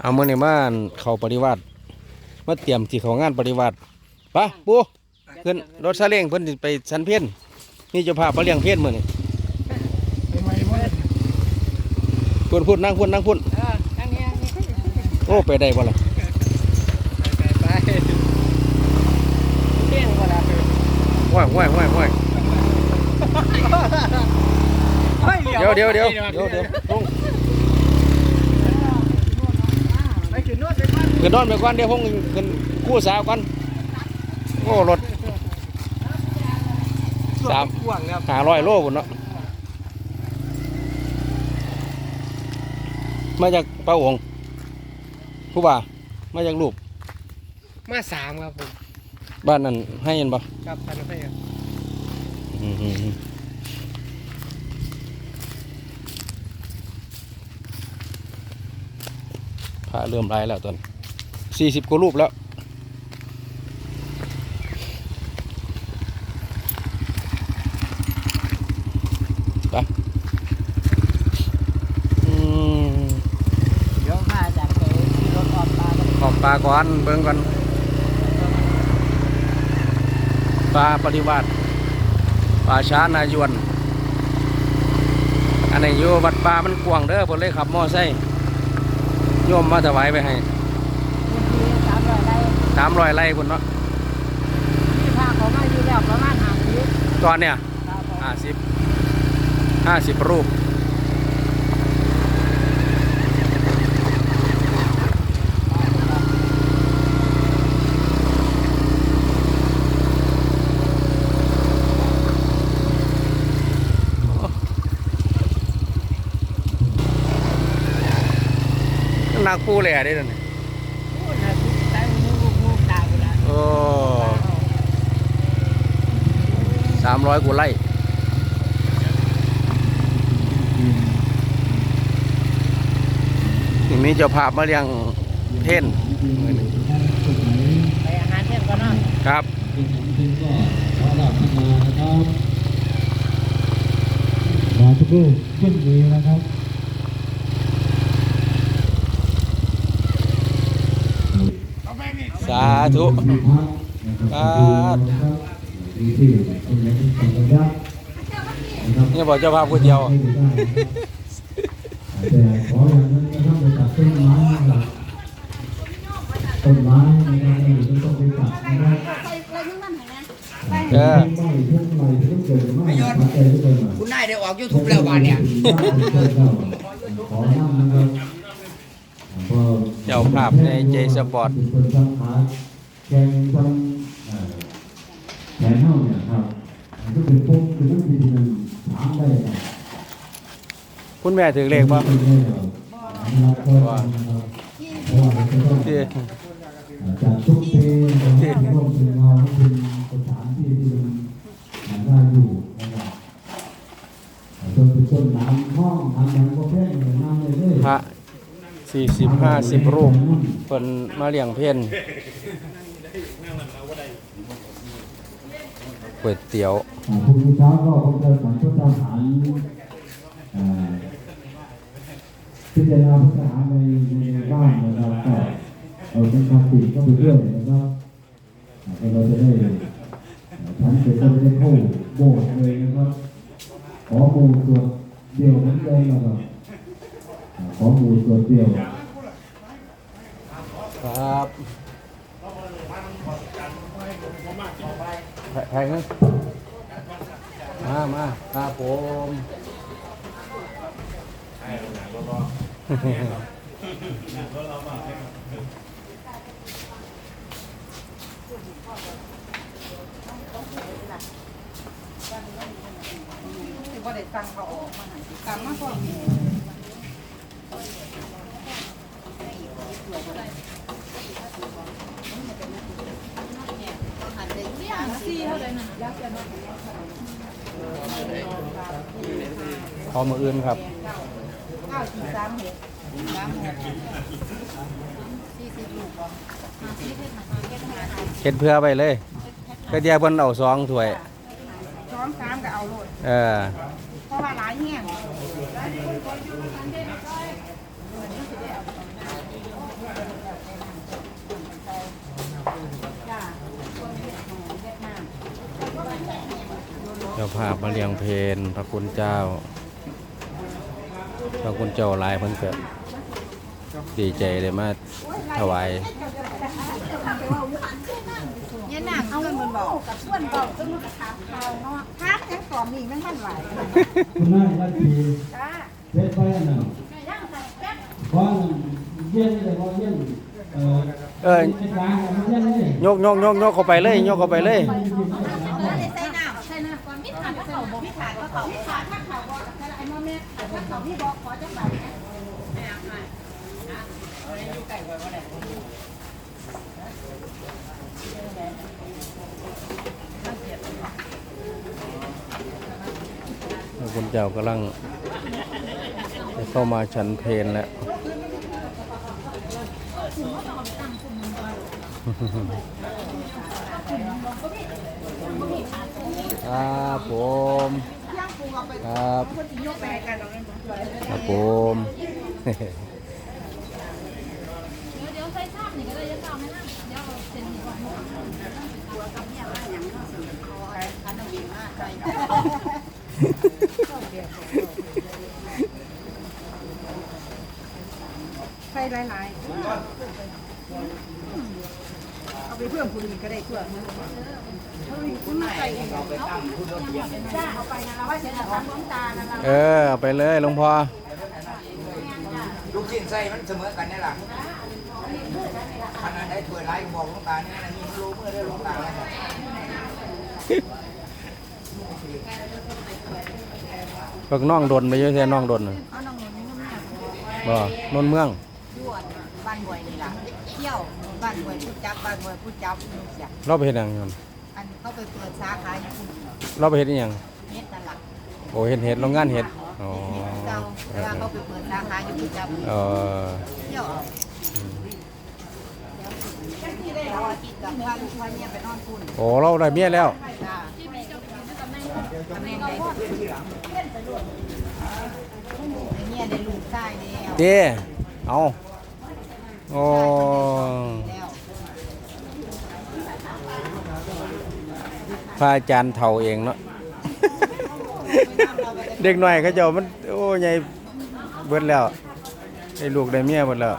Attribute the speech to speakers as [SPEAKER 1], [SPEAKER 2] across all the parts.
[SPEAKER 1] เอามื่อนี้มาเขาปฏิวัติมาเตรียมที่เขางานปฏิวัติไปะปูขึ้นรถซาเล้งเพิ่นสิไปสันเพี้ยนนี่เจะพาพมาเลี้ยงเพี้ยนมือนี้
[SPEAKER 2] ไปไหมเว้ย
[SPEAKER 1] พุ่นพุ่นนั่งพุ่นนั่งพุ่น
[SPEAKER 2] เอออันนี้อันนี้
[SPEAKER 1] โอ้ไปได้บ่ล่ะ
[SPEAKER 2] ไปไปเที่ยงกว่าละ
[SPEAKER 1] ห้วยห้วยห้วยห้วยเดี๋ยวเดี๋ยวเดี๋ยวเดี๋ยวเดี๋ยวลง
[SPEAKER 2] ไปขึ้นโน่นไปบ้าน
[SPEAKER 1] ขึ้นนอนไปก่อนเดี๋ยวพงขึ้นกู้สาวก่อนโอ้รถสาม
[SPEAKER 2] ห่วงครับ
[SPEAKER 1] หาร้อยโลพุ่นเนาะมาจากป้าองค์ผู้บ่ามาจากลูก
[SPEAKER 2] มาสามครับผม
[SPEAKER 1] บ้านนั้นให้เห็นปะ
[SPEAKER 2] ครับพันให้ครับ
[SPEAKER 1] อืมพระเริ่มไรแล้วตอน สี่สิบกว่ารูปแล้ว ไปอืม
[SPEAKER 2] เดี๋ยวมาจากไปที่รถออกปลาไป
[SPEAKER 1] ขอบปลาก่อน เบิ่งก่อน ปลาปฏิวัติปลาช้านายวน อันนี้อยู่วัดป่ามันกว้างเด้อเพิ่นเลยขับมอไซค์โยมมาถวายไปให้
[SPEAKER 2] สามร้อยไร่
[SPEAKER 1] สามร้อยไร่พุ่นเนาะ
[SPEAKER 2] ที่พาเขามาอยู่แล้วประมาณห้าสิบ
[SPEAKER 1] ตอนเนี่ย
[SPEAKER 2] ครับผม
[SPEAKER 1] ห้าสิบห้าสิบรูปนักปูแหล่ได้เลย
[SPEAKER 2] พูดนะแต่งูงูตายไปแล้ว
[SPEAKER 1] โอ้สามร้อยกว่าไร่นี่มีเจ้าภาพมาเลี้ยงเท่นมื้อนี้
[SPEAKER 2] ไปอาหารเที่ยงก็นอน
[SPEAKER 1] ครับ
[SPEAKER 3] มาทุกรูปขึ้นดีนะครับ
[SPEAKER 1] สาธุ
[SPEAKER 3] สาธุที่เป็นอย่างที่เป็นระยะนะครับ
[SPEAKER 1] นี่บอกเจ้าภาพคนเดียว
[SPEAKER 3] แต่ขออย่างนั้นนะครับไปตัดต้นไม้นะครับต้นไม้นะครับไม่ต้องไปตัดนะครับ
[SPEAKER 1] เออ
[SPEAKER 3] ไม่ทุกไรทุกเกิดไม่ตัดใจทุกคนมา
[SPEAKER 2] คุณนายได้ออกยูทูบแล้ววันเนี่ย
[SPEAKER 3] ขอนั่งนะครับ
[SPEAKER 1] เจ้าภาพในเจสปอร์ต
[SPEAKER 3] นเท่าเนี่ยครับก็เป็นปุ๊บเป็นนักบินมันถามได้ครับ
[SPEAKER 1] คุณแม่ถึงเลขป่ะ
[SPEAKER 3] ไม่ได้หรอกรับก็ได้นะครับเพราะว่ามันจะต้อง
[SPEAKER 1] ที่
[SPEAKER 3] จัดทุกปีนะครับร่วมถึงเราเป็นสถานที่ที่มันน่าอยู่นะครับจนเป็นต้นน้ำห้องทำน้ำก็แพงเลยน้ำเลยเลย
[SPEAKER 1] พระสี่สิบห้าสิบรูปเพิ่นมาเลี้ยงเพ่น ก๋วยเตี๋ยว
[SPEAKER 3] พรุ่งนี้เช้าก็คงจะสังชุดทหารอ่าพิจารณาพุทธหารในในบ้านนะครับก็เอาเป็นคติก็ไปเรื่อยนะครับเราจะได้ฉันเสร็จก็จะได้เข้าโบสถ์เลยนะครับขอหมูตรวเดียวเหมือนเดิมนะครับขอหมูตรวเดียว
[SPEAKER 1] ครับ แพงนะมามาครับผม
[SPEAKER 2] ที่บ่ได้ตังเขาออกมาให้ตังมาพอมี
[SPEAKER 1] พอมืออื่นครับ
[SPEAKER 2] ข้าวสี่สามเห็ดสามหกสี่สิบลูกบ่
[SPEAKER 1] เฮ็ดเพื่อไปเลย ก็เดียวเพิ่นเอาซองถ้วย
[SPEAKER 2] ช้อนสามก็เอาโลด
[SPEAKER 1] เออ
[SPEAKER 2] เพราะว่าหลายแห้งา
[SPEAKER 1] ภาพมาเลี้ยงเพนพระคุณเจ้า พระคุณเจ้าหลายเพิ่นเกิดดีใจเลยมาถวาย
[SPEAKER 2] เนี่ยหนังเพื่อนมันบอกกับเพื่อนบอกจนมันกระทำเขาเนาะพักยังก่อนนี่มันมันไหว
[SPEAKER 3] คุณนายนาที
[SPEAKER 2] จ้า
[SPEAKER 3] เพชรไปอันนั้นเพราะเย็นเลยเพราะเย็นเอ่อ
[SPEAKER 1] เออ
[SPEAKER 3] ไอ้กลางมันเย็นเลย
[SPEAKER 1] ยกยกยกยกเข้าไปเลย ยกเข้าไปเลย
[SPEAKER 2] ใส่น้ำใส่น้ำก่อนมิถานเขาบอกมิถานเขามิถานถ้าเขาบอกไอ้โมเมนต์ถ้าเขาพี่บอกขอจังหวัดนะ
[SPEAKER 1] พระคุณ เจ้ากำลังจะเข้ามาฉันเพนแล้วครับผมครับครับผม
[SPEAKER 4] เดี๋ยว ใส่ชาบนี่ก็ได้จะเก่าไหมนะเดี๋ยวเอาเซ็นดีกว่า
[SPEAKER 2] ใส่หลายๆเอาไปเพิ่มคุณอีกก็ได้เพื่อคุณมาใส่เองเอาไปตั้งคุณจ้าเอาไปนะเราว่าจะทำน้ำตาลนะเรา
[SPEAKER 1] เออเอาไปเลยหลวงพ่อ
[SPEAKER 5] ลูกชิ้นใส่มันเสมอกันนี่แหละขนาดได้ถ้วยไร้บอกหลวงตาเนี่ยนะนี่มันรู้เมื่อได้หลวงตาแล้ว ครับ
[SPEAKER 1] เพิ่งน้องดนไปเยอะแค่น้องดนน่ะ
[SPEAKER 2] เอาน้องหนูนี่น้ำหนัก
[SPEAKER 1] บ่นนเมือง
[SPEAKER 2] ยวดบ้านบวยนี่ล่ะเที่ยวบ้านบวยพูดจับบ้านบวยพูดจับนี่จ้ะ
[SPEAKER 1] เราไปเฮ็ดหยังอยู่นั่น
[SPEAKER 2] อันเขาไปเปิดสาขาอยู่คุณ
[SPEAKER 1] เราไปเฮ็ดอีหยัง
[SPEAKER 2] เม็ดนั่นล่ะ
[SPEAKER 1] โอ้เฮ็ดเฮ็ดโรงงานเฮ็ดอ๋อ
[SPEAKER 2] เจ้าเวลาเขาไปเปิดสาขาอยู่พูดจับ
[SPEAKER 1] เออ
[SPEAKER 2] เที่ยวเราอาทิตย์กับพาลูกพาเมียไปนอนคุณ
[SPEAKER 1] โอ้เราได้เมียแล้ว
[SPEAKER 2] จ้าตำแหน่งใดไอ้ เนี่ยได้ลูกชายแล้ว
[SPEAKER 1] เด้เอาโอ้พระอาจารย์เฒ่าเองเนาะ เด็กหน่อยเขาเจ้ามัน โอ้ใหญ่เบิดแล้วได้ลูกได้เมียเบิดแล้ว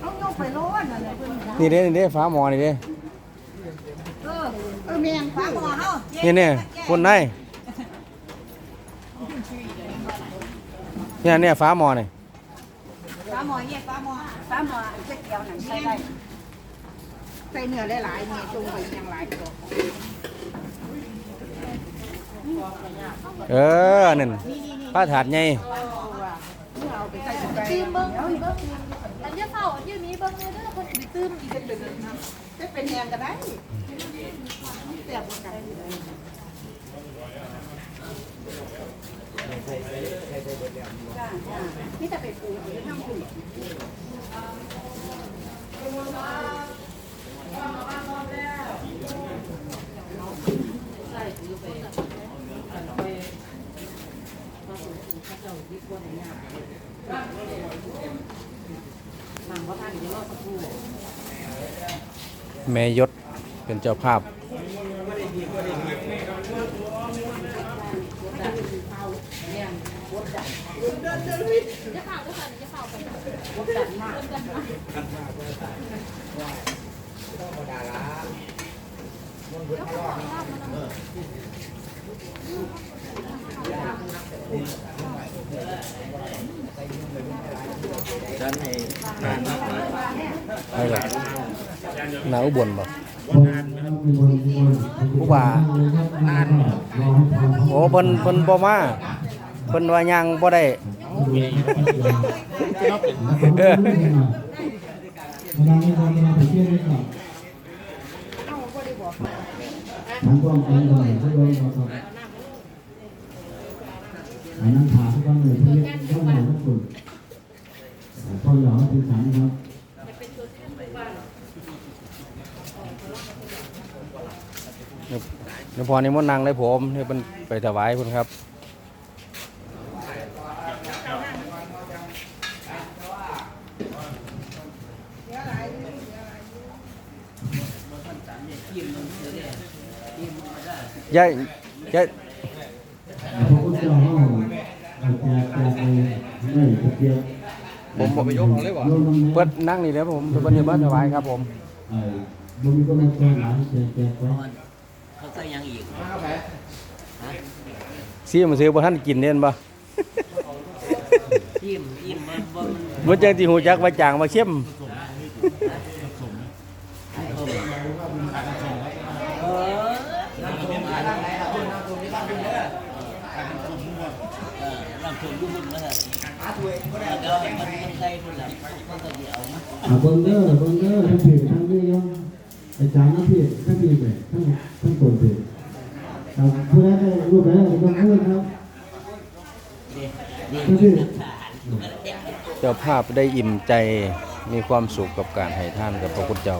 [SPEAKER 2] เอาโยกไปโลดนั่นแหละเพิ่น
[SPEAKER 1] นี่เด้นี่เด้ฟ้าหมอนี่เด้
[SPEAKER 2] เออเออแม่งฟ้าหมอเฮา
[SPEAKER 1] นี่เนี่ยคนไหนเนี่ยเนี่ยฟ้าหมอนี่
[SPEAKER 2] ฟ้าหมอเนี่ยฟ้าหมอฟ้าหมอเจ็ดเดียวนั่นใส่ได้ใส่เนื้อหลายๆเนี่ยจุงไปยังหลายตัว
[SPEAKER 1] เออนั่นผ้าถาดใหญ่
[SPEAKER 2] เอาไปใส่ไป
[SPEAKER 4] ตื้มเบิ้งเบิ้งอันเดียวเฝ้าอันเดียวนี้เบิ้งเนี่ยเด้อคนสิตื้มอีก
[SPEAKER 2] จะเป็นแยงก็ได้เสียบกันนี่จะไปปูหรือทำปู
[SPEAKER 1] แม่ยศเป็นเจ้าภาพอะ ไรล่ะหนาวอุบลบ่ผู้ว่าโอ้เพิ่นเพิ่นบ่มาเพิ่นว่ายังบ่ได้เออ
[SPEAKER 3] ทั้งกองเองเลยทุกคนครับไอ้นั่นถามทุกคนเลยที่ เดี๋
[SPEAKER 1] ยพอในมดนางเลยผมเนี่ยเป็นไปถวายคุณครับยายยายผมผมไปยกเลยวะเปิดนั่งนี่แล้วผมเป็นบรรยาาศสบายครับผม
[SPEAKER 3] Bumi kau nak kau nak, saya saya kau. ใจหลายแจกแจกไป
[SPEAKER 5] เขาใส่ยังอีก
[SPEAKER 1] ซีมันซื้อบ่ทันกินเน่นบ่
[SPEAKER 5] ยิ้มยิ้มมันบ่มัน
[SPEAKER 1] บ่จังสิฮู้จักว่าจางว่าเข้ม
[SPEAKER 5] เออนั่งชมนั่งไหนล่ะคุณนั่งชมที่บ้านคุณเด้อเออนั่งชมอยู่บนนั่นแหละเดี๋ยวมันมันใส่พุ่นละมันก็สิเอามา
[SPEAKER 3] อ่าเบิ่งเด้อเบิ่งเด้อทั้งพี่ทั้งนี่ยัง อาจารย์ทั้งพี่ทั้งนี่ไปทั้งทั้งตัวพี่ครับผู้ใดได้รูปไหนก็ต้องพูดครับ
[SPEAKER 5] นี่
[SPEAKER 3] ทั้งพี่
[SPEAKER 1] เจ้าภาพได้อิ่มใจมีความสุขกับการให้ท่านกับพระพุทธเจ้า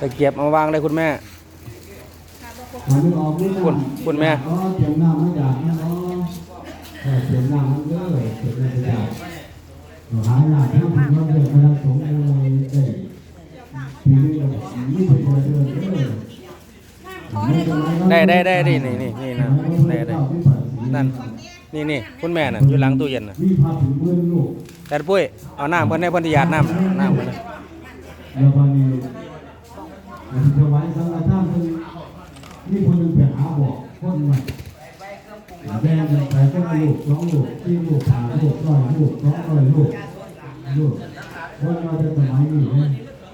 [SPEAKER 1] ตะเกียบเอาวางเลยคุณแม่
[SPEAKER 3] หาไม่ออกนี่นะ
[SPEAKER 1] คุณคุณแม่
[SPEAKER 3] อ๋อเตรียมน้ำมาจากนี่เนาะเออเตรียมน้ำมันเด้อเตรียมน้ำมาจาก หาหน้าที่ผมว่าเรื่องพระสงฆ์อะได้ทีนี้ก็มีไปเดินเด้อ
[SPEAKER 1] ได้ได้ได้ได้นี่นี่นี่นะได้ได้นั่นนี่นี่คุณแม่น่ะอยู่หลังตู้เย็นน่ะแต่ปุ้ยเอาน้ำเพิ่นให้เพิ่นที่หยาดน้ำน้ำเพิ่นน่ะ
[SPEAKER 3] แล้ววันนี้มันจะไว้สังฆทานเพิ่นนี่คนหนึงไปหาบอกคนใหม่ แบ่งกันไปคนละลูกสองลูกสี่ลูกห้าลูกร้อยลูกสองร้อยลูกลูกคนมาจะสมัยนี้นี่ย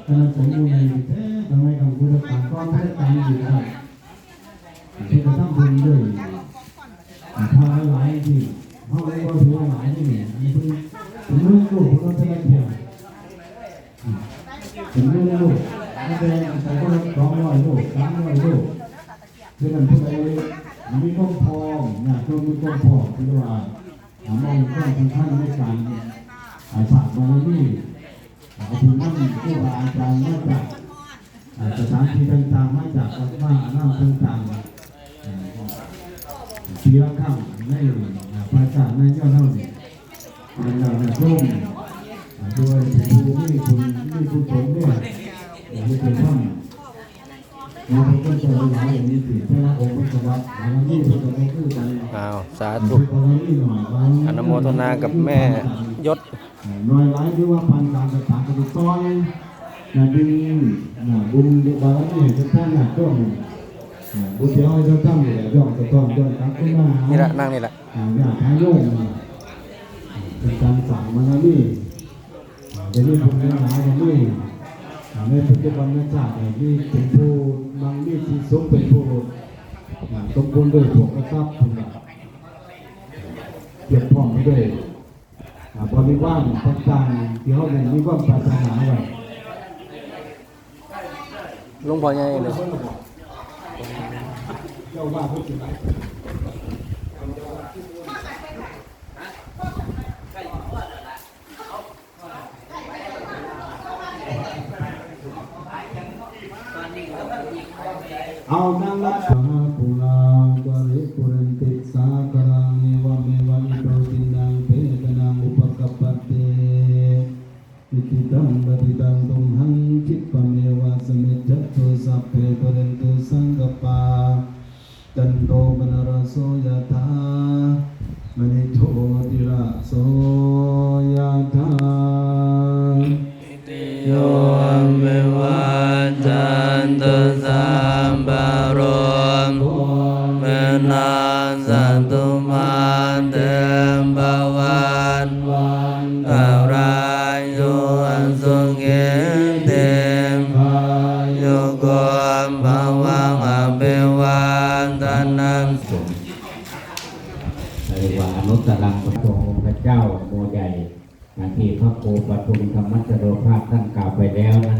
[SPEAKER 3] ตอนนั้นผมอยู่ในทำไมกับพุทธการก็ไม่ได้ตามอยู่ครับที่จะทำบุญด้วยทางหลายที่เขาเรียกว่าถือหลายที่เนี่ยมันเป็นเป็นลูกลูกคนละเพียงถึงเรื่องลูกไม่เป็นใส่ก็สองร้อยลูกสามร้อยลูกคือมันผู้ใดมีก้มพอ งอยากชมมีก้มพองคือว่าหามองข้อสำคัญในการอาสาบารมีเอาถึงนั่งผู้บาอาจารย์มาจากสถานที่ต่างๆมาจากวัดว่าน้ำต่างๆปีละครั้งในพระเจ้าในเจ้าเท่านี้มันเราจะร่วมโดยผู้ที่คุณที่คุณสมเนี่ยอย่างที่เป็นท่าน เราก็จหลายอย่างนี้สิพระองค์พระวัตรอันนี้พระองค์คือกัน
[SPEAKER 1] อ้าวสาธุ
[SPEAKER 3] อ
[SPEAKER 1] นุโมทนากับแม่ยศ
[SPEAKER 3] น้อยหลายที่ว่าพันการสถานกระต้อยนะดึงนะบุญบารมีทุกท่านนะต้องบุญเดียวให้ทุกท่านเลยย่อมจะต้องย่อมตักขึ้นมา
[SPEAKER 1] นี่ละนั่งนี่ละ
[SPEAKER 3] อยากทายโยมเป็นการสั่งมาแล้วนี่เดี๋ยวนี้ผมเรียนหลายอย่างนี้ในปัจจุบันนี้ชาตินี่เป็นผู้ บางนี่ที่สมเป็นผู้สมบูรณ์ด้วยพวกกระซับเกี่ยวข้อมด้วยบริวารต่างๆที่เขาเรียนมีความปรารถนาไว้
[SPEAKER 1] ลวงพ่อใหญ่เลย
[SPEAKER 3] เจ้าว่าผู้สิเอานังรักษาปุ
[SPEAKER 1] ตุสัมปะโรมเมนาสันตุมาเตมบาวันอะไรโยอันสุงเกเตมโยโกมภาวังอเปวันตันนัง
[SPEAKER 6] เรียกว่าอนุตตรังพระองค์พระเจ้าโมใหญ่ที่พระโคปทุมธรรมชโรภาสท่านกล่าวไปแล้วนั้น